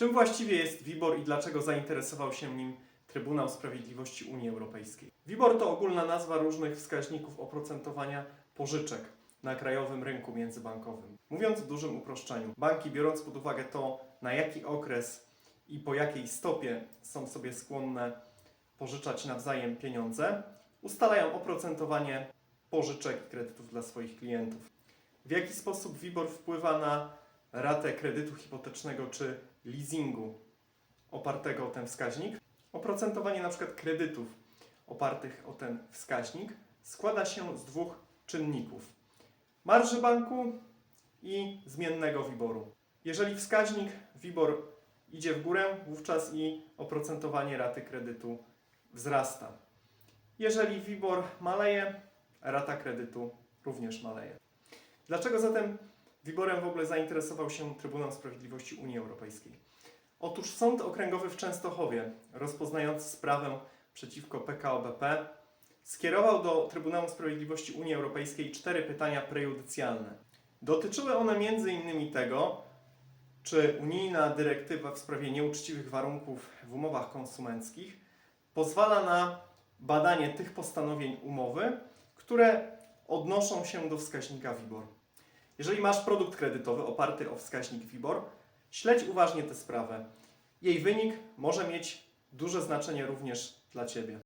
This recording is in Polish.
Czym właściwie jest WIBOR i dlaczego zainteresował się nim Trybunał Sprawiedliwości Unii Europejskiej? WIBOR to ogólna nazwa różnych wskaźników oprocentowania pożyczek na krajowym rynku międzybankowym. Mówiąc w dużym uproszczeniu, banki biorąc pod uwagę to, na jaki okres i po jakiej stopie są sobie skłonne pożyczać nawzajem pieniądze, ustalają oprocentowanie pożyczek i kredytów dla swoich klientów. W jaki sposób WIBOR wpływa na ratę kredytu hipotecznego czy leasingu opartego o ten wskaźnik? Oprocentowanie np. kredytów opartych o ten wskaźnik składa się z dwóch czynników: marży banku i zmiennego WIBORu. Jeżeli wskaźnik WIBOR idzie w górę, wówczas i oprocentowanie raty kredytu wzrasta. Jeżeli WIBOR maleje, rata kredytu również maleje. Dlaczego zatem WIBORem w ogóle zainteresował się Trybunał Sprawiedliwości Unii Europejskiej? Otóż Sąd Okręgowy w Częstochowie, rozpoznając sprawę przeciwko PKO BP, skierował do Trybunału Sprawiedliwości Unii Europejskiej cztery pytania prejudycjalne. Dotyczyły one m.in. tego, czy unijna dyrektywa w sprawie nieuczciwych warunków w umowach konsumenckich pozwala na badanie tych postanowień umowy, które odnoszą się do wskaźnika WIBOR. Jeżeli masz produkt kredytowy oparty o wskaźnik WIBOR, śledź uważnie tę sprawę. Jej wynik może mieć duże znaczenie również dla Ciebie.